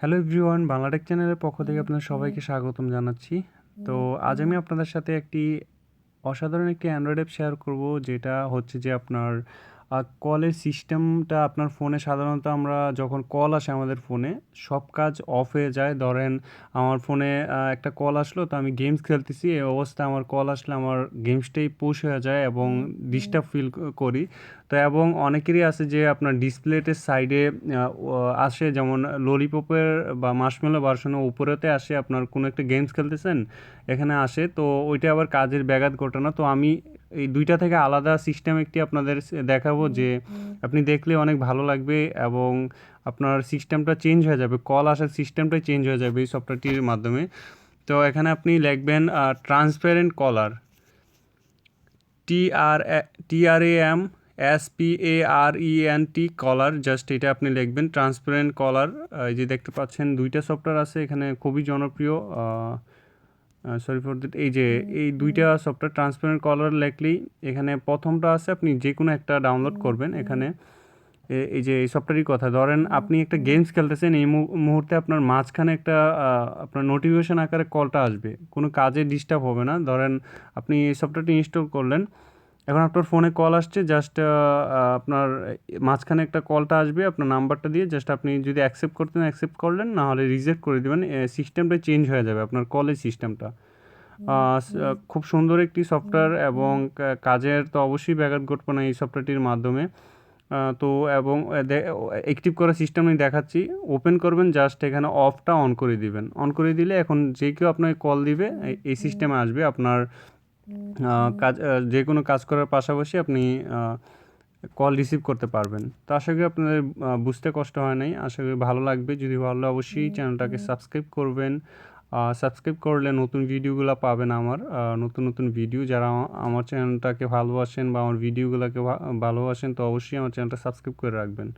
Hello everyone Bangla Tech চ্যানেলের পক্ষ থেকে আপনার সবাইকে স্বাগতম জানাচ্ছি। তো আজ আমি আপনাদের সাথে একটি অসাধারণ একটি অ্যান্ড্রয়েড অ্যাপ শেয়ার করব যেটা হচ্ছে যে আপনার কলের সিস্টেমটা আপনার ফোনে সাধারণত আমরা যখন কল আসে আমাদের ফোনে সব কাজ অফ হয়ে যায়। ধরেন আমার ফোনে একটা কল আসলো তো আমি গেমস খেলতেছি এই অবস্থায় আমার কল আসলে আমার গেমসটাই পুশ হয়ে যায় এবং ডিস্টার্ব ফিল করি। তো এবং অনেকেরই আছে যে আপনার ডিসপ্লেতে সাইডে আসে যেমন ললিপপের বা মার্শমেলো ভার্সনের উপরেতে আসে আপনার কোনো একটা গেমস খেলতেছেন এখানে আসে তো ওইটা আবার কাজের ব্যাঘাত ঘটে না তো আমি এই দুইটা থেকে আলাদা সিস্টেম একটি আপনাদের দেখাবো যে আপনি দেখলে অনেক ভালো লাগবে এবং আপনার সিস্টেমটা চেঞ্জ হয়ে যাবে কল আসার সিস্টেমটাই চেঞ্জ হয়ে যাবে এই সফটওয়্যারটির মাধ্যমে। তো এখানে আপনি লিখবেন transparent colour T R T R A M S P A R E N T colour just এটা আপনি লিখবেন ট্রান্সপারেন্ট কলার এই যে দেখতে পাচ্ছেন দুইটা সফটওয়্যার আছে এখানে খুবই জনপ্রিয়। সরি ফর দ্যাট এই যে এই দুইটা সফটওয়্যার ট্রান্সপারেন্ট কলার লেখলেই এখানে প্রথমটা আছে আপনি যে কোনো একটা ডাউনলোড করবেন এখানে। এই যে এই সফটওয়্যারই কথা ধরেন আপনি একটা গেমস খেলতেছেন এই মুহূর্তে আপনার মাঝখানে একটা আপনার নোটিফিকেশান আকারে কলটা আসবে। কোনো কাজে ডিস্টার্ব হবে না। ধরেন আপনি এই সফটওয়্যারটি ইনস্টল করলেন এখন আপনার ফোনে কল আসছে জাস্ট আপনার মাঝখানে একটা কলটা আসবে আপনার নাম্বারটা দিয়ে জাস্ট আপনি যদি অ্যাকসেপ্ট করতেন অ্যাকসেপ্ট করলেন না হলে রিজেক্ট করে দেবেন সিস্টেমটা চেঞ্জ হয়ে যাবে আপনার কলের সিস্টেমটা খুব সুন্দর একটি সফটওয়্যার এবং কাজের তো অবশ্যই ব্যাঘাত ঘটবে না এই সফটওয়্যারটির মাধ্যমে। তো এবং অ্যাক্টিভ করার সিস্টেম আমি দেখাচ্ছি। ওপেন করবেন জাস্ট এখানে অফটা অন করে দিবেন। অন করে দিলে এখন যে কেউ আপনাকে কল দিবে এই- সিস্টেমে আসবে আপনার কাজ যে কোনো কাজ করার পাশাপাশি আপনি কল রিসিভ করতে পারবেন। তো আশা করি আপনাদের বুঝতে কষ্ট হয় নাই। আশা করি ভালো লাগবে। যদি ভালো লাগে অবশ্যই চ্যানেলটাকে সাবস্ক্রাইব করবেন। সাবস্ক্রাইব করলে নতুন ভিডিওগুলো পাবেন আমার। নতুন নতুন ভিডিও। যারা আমার চ্যানেলটাকে ভালোবাসেন বা আমার ভিডিওগুলোকে ভালোবাসেন তো অবশ্যই আমার চ্যানেলটা সাবস্ক্রাইব করে রাখবেন।